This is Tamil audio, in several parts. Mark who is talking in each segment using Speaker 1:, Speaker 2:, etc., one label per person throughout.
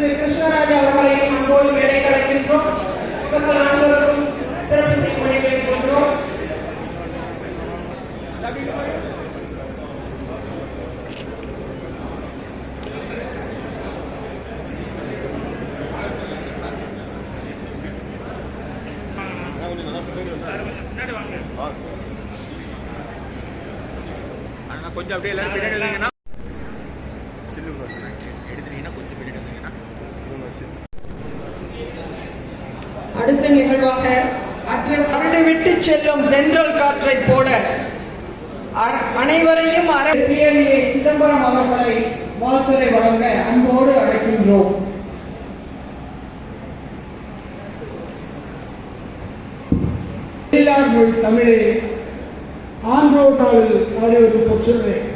Speaker 1: திரு கிருஷ்ணராஜ் அவர்களை அன்போடு மேடை கலைக்கின்றோம் இவர்கள் அனைவருக்கும் சிறப்பு செய்யும்படி கேட்டுக்கொள்கிறோம். கொஞ்சம் அப்படியே எல்லாரும் பின்னாடி
Speaker 2: அடுத்த நிகழ்வாக அட்ரஸ் அரடை விட்டு செல்லும் தென்றல் காற்றை போல அர- அனைவரையும் அர பிஎல்ஏ சிதம்பரம் அவர்களை வாழ்த்துறை வழங்க அன்போடு அழைக்கின்றோம்.
Speaker 3: மொழி தமிழே ஆந்திரோட்டாவில் ஆடியோருக்கு பொற்சொல்வேன்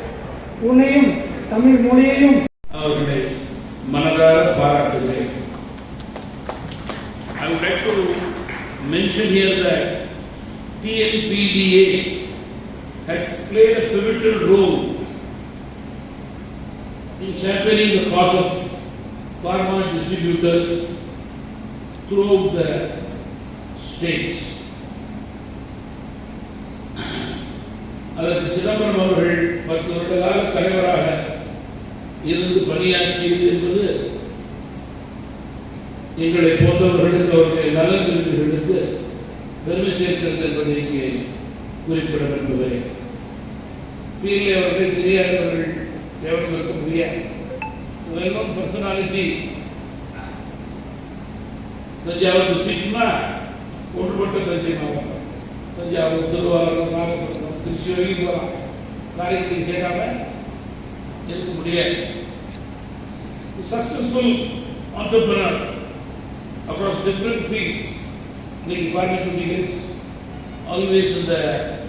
Speaker 3: உன்னையும் தமிழ் மொழியையும்
Speaker 4: அவர்களை மனதார பாராட்டுகிறேன் I would like to mention here that TNPDA has played a pivotal role in championing the cause of pharma distributors throughout the state. அதற்கு சிதம்பரம் அவர்கள் பத்து வருட கால தலைவராக இருந்து பணியாற்றியது என்பது எங்களை போன்றவர்களுக்கு பெருமை சேர்க்கிறது என்பதை இங்கே குறிப்பிட விரும்புகிறேன் பிஎல்ஏ அவர்களை தெரியாதவர்கள் எவரும் இருக்க முடியாது வெல் நோன் பர்சனாலிட்டி தஞ்சாவூர் டிஸ்ட்ரிக்ட்னா ஒன்றுபட்ட தஞ்சை மாவட்டம் தஞ்சாவூர் திருவாரூர் நாகப்பட்டினம் திருச்சி வரைக்கும் போகலாம் காரைக்குடி சேராம இருக்க முடியாது successful entrepreneur across different fields like pharmaceuticals, always in the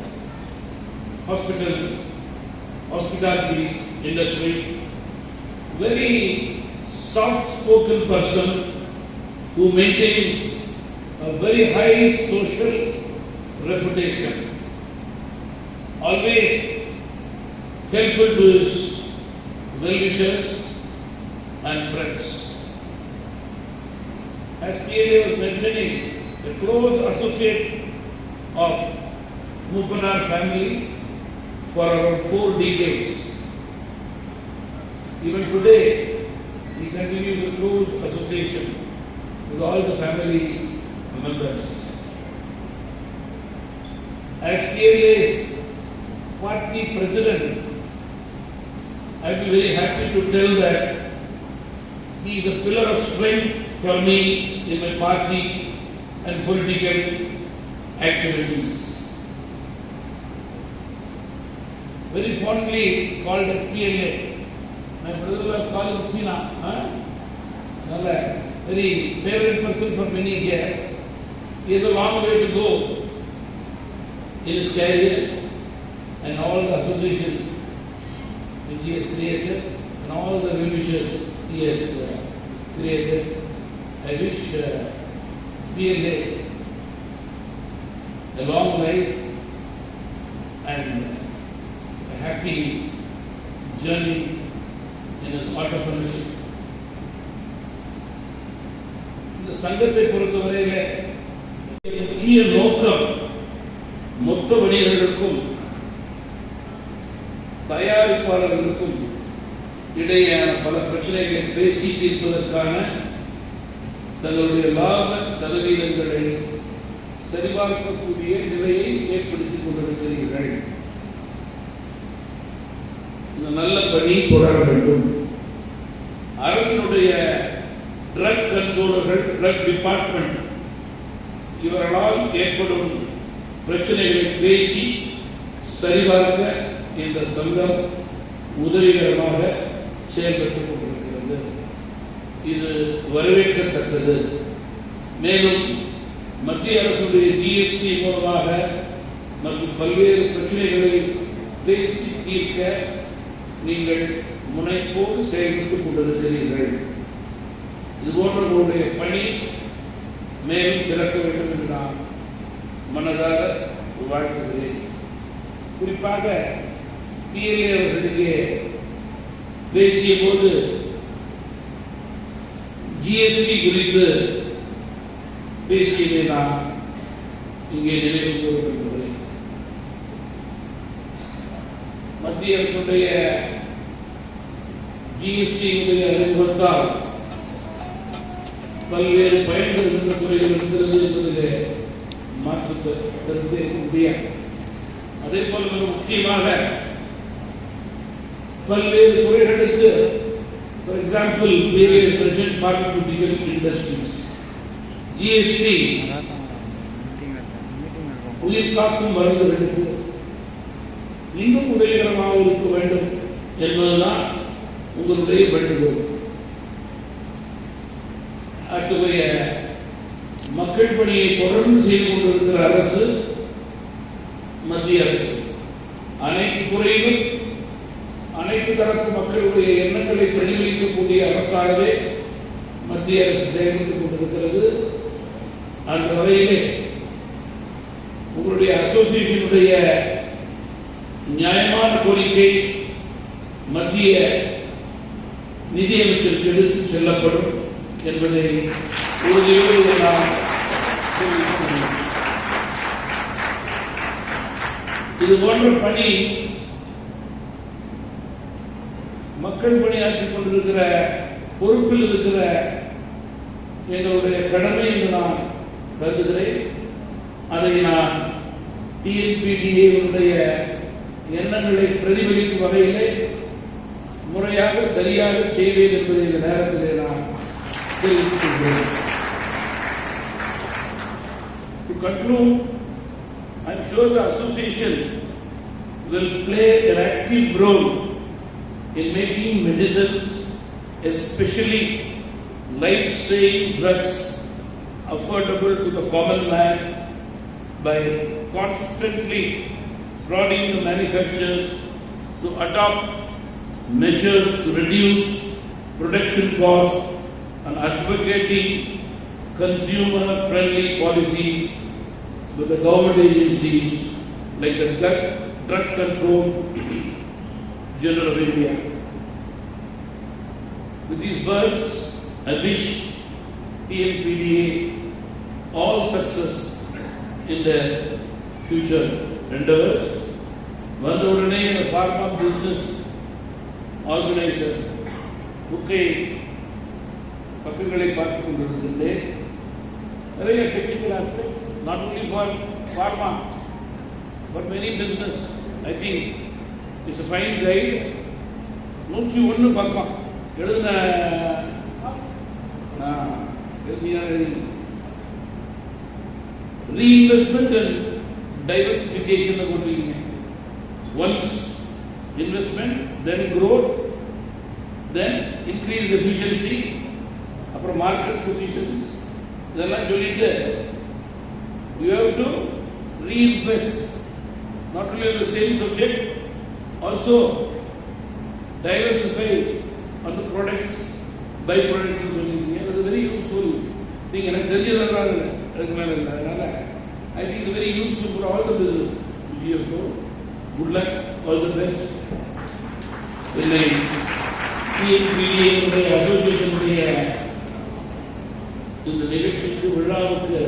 Speaker 4: hospital, hospitality industry, very soft-spoken person who maintains a very high social reputation. Always helpful to his well-wishers and friends. As PLA was mentioning, a close associate of Mupanar family for around four decades. Even today, we continue the close association with all the family members. As PLA's party president, I'd be very happy to tell that he is a pillar of strength for me in my party and political activities. Very fondly called as PLA. My brother was called Sina. Huh? Another very favorite person for many here. He has a long way to go in his career and all the association which he has created and all the wishes he has uh, created. I wish uh, PLA a long life and a happy journey in his entrepreneurship. இந்த சங்கத்தை பொறுத்தவரையில முக்கிய நோக்கம் மொத்த வணிகர்களுக்கும் தயாரிப்பாளர்களுக்கும் இடையேயான பல பிரச்சனைகளை பேசி தீர்ப்பதற்கான தங்களுடைய லாப சதவீதங்களை சரிபார்க்கக்கூடிய நிலையை ஏற்படுத்திக் கொண்டிருக்கிறீர்கள். இந்த நல்ல பணி தொடர வேண்டும். அரசினுடைய ட்ரக் கண்ட்ரோலர்கள் ட்ரக் டிபார்ட்மெண்ட் இவர்களால் ஏற்படும் பிரச்சனைகளை பேசி சரிபார்க்க இந்த சங்கம் உதவிகரமாக செயல்பட்டுக் கொண்டிருக்கிறது. இது வரவேற்கத்தக்கது. மேலும் மத்திய அரசுடைய ஜிஎஸ்டி மூலமாக மற்றும் பல்வேறு பிரச்சனைகளை பேசி தீர்க்க நீங்கள் முனைப்போடு செயல்பட்டுக் கொண்டிருக்கிறீர்கள். இதுபோன்ற உங்களுடைய பணி மேலும் சிறக்க வேண்டும் என்று நான் மனதாக வாழ்த்துகிறேன். குறிப்பாக பிஎல்ஏ அவர்கள் பேசிய போது ஜிஎஸ்டி குறித்து பேசியதை நான் இங்கே நினைவு கூற மத்திய அரசுடைய ஜிஎஸ்டியுடைய அறிமுகத்தால் பல்வேறு பயன்கள் இந்த துறையில் இருக்கிறது என்பதிலே மாற்று கருத்து முடியாது அதே போல மிக முக்கியமாக பல்வேறு துறைகளுக்கு for example various present pharmaceutical industries GST உயிர் காக்கும் மருந்துகளுக்கு இன்னும் உதவிகரமாக இருக்க வேண்டும் என்பதுதான் உங்களுடைய வேண்டுகோள். அத்தகைய மக்கள் பணியை தொடர்ந்து செய்து கொண்டிருக்கிற அரசு மத்திய அரசு. அனைத்து துறையிலும் அனைத்து தரப்பு மக்களுடைய எண்ணங்களை பிரதிபலிக்கக்கூடிய அரசாகவே மத்திய அரசு செயல்பட்டுக் கொண்டிருக்கிறது. அந்த வகையிலே உங்களுடைய அசோசியேஷனுடைய நியாயமான கோரிக்கை மத்திய நிதியமைச்சருக்கு எடுத்து செல்லப்படும் என்பதை உறுதியோடு நான் இது போன்ற பணி மக்கள் பணியாற்றிக் கொண்டிருக்கிற பொறுப்பில் இருக்கிற எங்களுடைய கடமை என்று நான் கருதுகிறேன் அதை நான் டிஎன்பிடிஏனுடைய எண்ணங்களை பிரதிபலிக்கும் வகையிலே முறையாக சரியாக செய்வேன் என்பதை இந்த நேரத்திலே நான் தெரிவித்துக் கொள்கிறேன் To conclude, I sure the association will play an active role in making medicines, especially life-saving drugs, affordable to the common man by constantly prodding the manufacturers to adopt measures to reduce production costs and advocating consumer-friendly policies with the government agencies like the Drug, Control General of India. With these words, I wish TNPDA all success in their future endeavors. வந்த உடனே ஃபார்மா பிசினஸ் ஆர்கனைசர் புக்கை பக்கங்களை பார்த்துக் கொண்டிருக்கின்றேன். நிறைய technical aspect not only for pharma but many business I think it's fine guide நூற்றி ஒன்று பக்கம் எழுதின ரீஇன்வெஸ்ட்மெண்ட் அண்ட் டைவர்சிஃபிகேஷன் போட்டிருக்கீங்க. Once investment then growth then increase efficiency அப்புறம் மார்க்கெட் பொசிஷன்ஸ் இதெல்லாம் சொல்லிட்டு you have to reinvest not only on the same subject also diversify on the products by சொல்லியிருக்கீங்க அது வெரி யூஸ்ஃபுல் திங் எனக்கு தெரிஞ்சதெல்லாம் அதில் அதுக்கு மேலே இல்லை. அதனால I think very useful for all the business good luck all the best என்னை டிஎன்பிஏ அசோசியேஷனுடைய இந்த நிகழ்ச்சிக்கு விழாவுக்கு